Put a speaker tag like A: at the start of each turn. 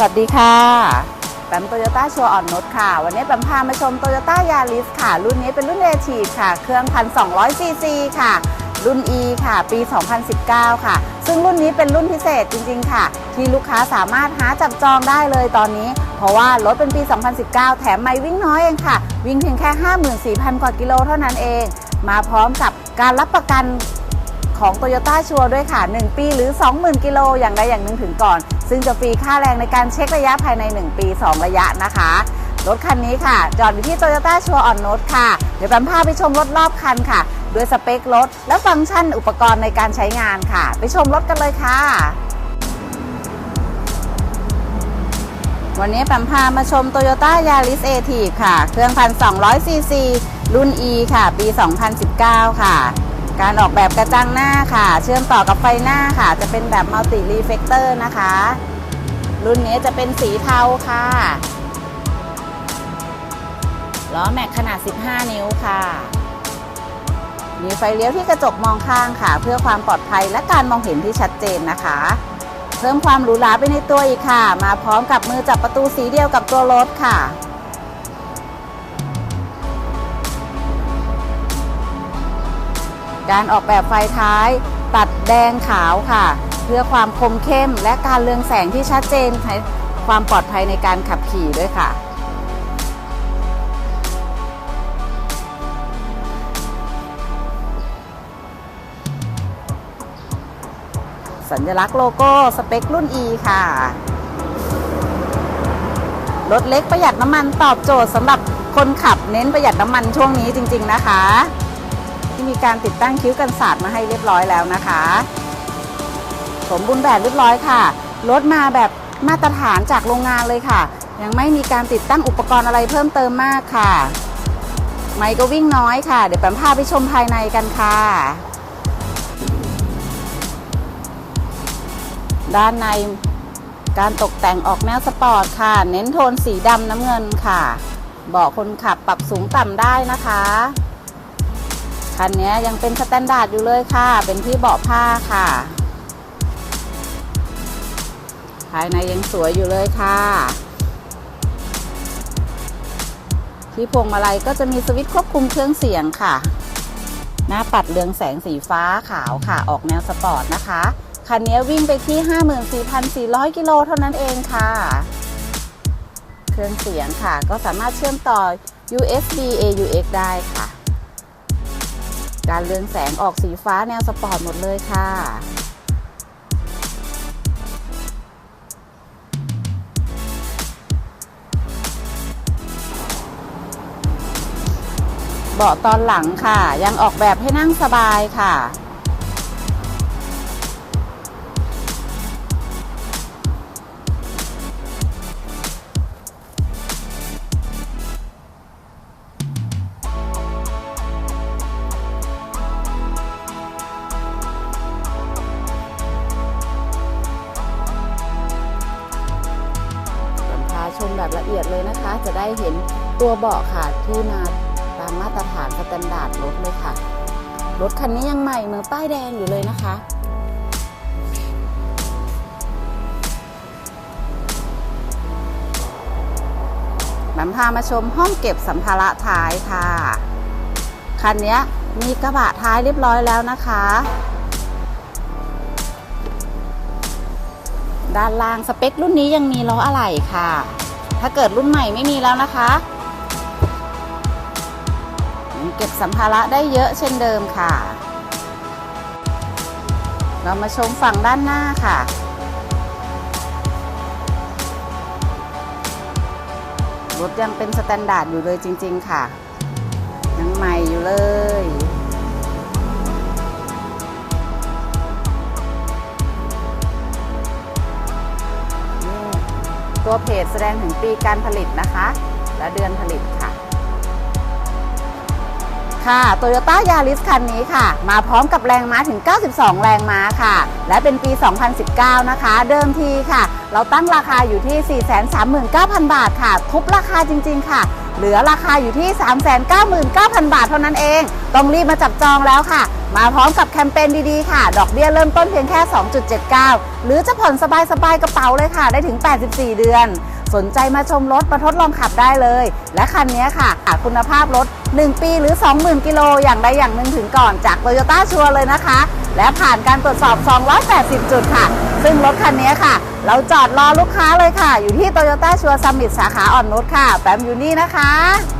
A: สวัสดีค่ะแปมโตโยต้าชัวร์ออนนุชค่ะ วันนี้แปมพามาชมโตโยต้ายาริสค่ะ รุ่นนี้เป็นรุ่นเรทีฟค่ะ เครื่อง 1,200 ซีซีค่ะ รุ่น E ค่ะ ปี 2019 ค่ะ ซึ่งรุ่นนี้เป็นรุ่นพิเศษจริง ๆ ค่ะ ที่ลูกค้าสามารถหาจับจองได้เลยตอนนี้ เพราะว่ารถเป็นปี 2019 แถมไม่วิ่งน้อยเองค่ะ วิ่งเพียงแค่ 54,000 กว่ากิโลเท่านั้นเอง มาพร้อมกับการรับประกัน ของ Toyota ชัวร์ด้วยค่ะ 1 ปีหรือ 20,000 กิโลอย่างใดอย่างหนึ่งถึงก่อน ซึ่งจะฟรีค่าแรงในการเช็คระยะภายใน 1 ปี 2 ระยะนะคะ รถคันนี้ค่ะ จอดอยู่ที่ Toyota ชัวร์ออนโนดค่ะ เดี๋ยวแปมพาไปชมรถรอบคันค่ะ ด้วยสเปครถ และฟังก์ชันอุปกรณ์ในการใช้งานค่ะ ไปชมรถกันเลยค่ะวันนี้แปมพามาชม Toyota Yaris a t i v ค่ะ เครื่อง1,200ซีซีรุ่น E ค่ะ ปี 2019 ค่ะ การออกแบบกระจังหน้าค่ะ เชื่อมต่อกับไฟหน้าค่ะ จะเป็นแบบมัลติรีเฟกเตอร์นะคะ รุ่นนี้จะเป็นสีเทาค่ะ ล้อแม็กขนาด 15 นิ้วค่ะ มีไฟเลี้ยวที่กระจกมองข้างค่ะ เพื่อความปลอดภัยและการมองเห็นที่ชัดเจนนะคะ เพิ่มความหรูหราไปในตัวอีกค่ะ มาพร้อมกับมือจับประตูสีเดียวกับตัวรถค่ะ การออกแบบไฟท้าย ตัดแดงขาวค่ะ เพื่อความคมเข้มและการเรืองแสงที่ชัดเจนให้ความปลอดภัยในการขับขี่ด้วยค่ะสัญลักษณ์โลโก้สเปครุ่น E ค่ะ รถเล็กประหยัดน้ำมันตอบโจทย์สำหรับคนขับเน้นประหยัดน้ำมันช่วงนี้จริง ๆ นะคะ ที่มีการติดตั้งคิ้วกันสาดมาให้เรียบร้อยแล้วนะคะ สมบูรณ์แบบเรียบร้อยค่ะ รถมาแบบมาตรฐานจากโรงงานเลยค่ะ ยังไม่มีการติดตั้งอุปกรณ์อะไรเพิ่มเติมมากค่ะ ไม่ก็วิ่งน้อยค่ะ เดี๋ยวแปมพาไปชมภายในกันค่ะ ด้านในการตกแต่งออกแนวสปอร์ตค่ะ เน้นโทนสีดำน้ำเงินค่ะ เบาะคนขับปรับสูงต่ำได้นะคะ คันนี้ยังเป็นสแตนดาร์ดอยู่เลยค่ะ เป็นที่เบาะผ้าค่ะ ภายในยังสวยอยู่เลยค่ะ ที่พวงมาลัยก็จะมีสวิตช์ควบคุมเครื่องเสียงค่ะ หน้าปัดเรืองแสงสีฟ้าขาวค่ะ ออกแนวสปอร์ตนะคะ คันนี้วิ่งไปที่ 54,400 กิโลเท่านั้นเองค่ะ เครื่องเสียงค่ะ ก็สามารถเชื่อมต่อ USB AUX ได้ค่ะ การเรืองแสงออกสีฟ้าแนวสปอร์ตหมดเลยค่ะเบาะตอนหลังค่ะ ยังออกแบบให้นั่งสบายค่ะ ชมแบบละเอียดเลยนะคะ จะได้เห็นตัวเบาะค่ะที่มาตามมาตรฐานสแตนดาร์ดรถเลยค่ะ รถคันนี้ยังใหม่เมือป้ายแดงอยู่เลยนะคะบัมพามาชมห้องเก็บสัมภาระท้ายค่ะ คันนี้มีกระบะท้ายเรียบร้อยแล้วนะคะ ด้านล่างสเปครุ่นนี้ยังมีล้ออะไหล่ค่ะ ถ้าเกิดรุ่นใหม่ไม่มีแล้วนะคะ เก็บสัมภาระได้เยอะเช่นเดิมค่ะ เรามาชมฝั่งด้านหน้าค่ะรถยังเป็นสแตนดาร์ดอยู่เลยจริง ๆ ค่ะ ยังใหม่อยู่เลย ตัวเพจแสดงถึงปีการผลิตนะคะ และเดือนผลิตค่ะ ค่ะ Toyota Yaris คันนี้ค่ะ มาพร้อมกับแรงม้าถึง 92 แรงม้าค่ะ และเป็นปี 2019 นะคะ เดิมทีค่ะ เราตั้งราคาอยู่ที่ 439,000 บาทค่ะ ทุบราคาจริง ๆ ค่ะ เหลือราคาอยู่ที่ 399,000 บาทเท่านั้นเอง ต้องรีบมาจับจองแล้วค่ะ มาพร้อมกับแคมเปญดีๆ ค่ะ ดอกเบี้ยเริ่มต้นเพียงแค่ 2.79 หรือจะผ่อนสบายๆ กระเป๋าเลยค่ะ ได้ถึง 84 เดือน สนใจมาชมรถมาทดลองขับได้เลย และคันนี้ค่ะคุณภาพรถ 1 ปีหรือ 20,000 กิโลอย่างใดอย่างหนึ่งถึงก่อนจากโตโยต้าชัวร์เลยนะคะ และผ่านการตรวจสอบ 280 จุดค่ะ ซึ่งรถคันนี้ค่ะ เราจอดรอลูกค้าเลยค่ะ อยู่ที่โตโยต้าชัวร์ซัมมิตสาขาอ่อนนุชค่ะแปมอยู่นี่นะคะ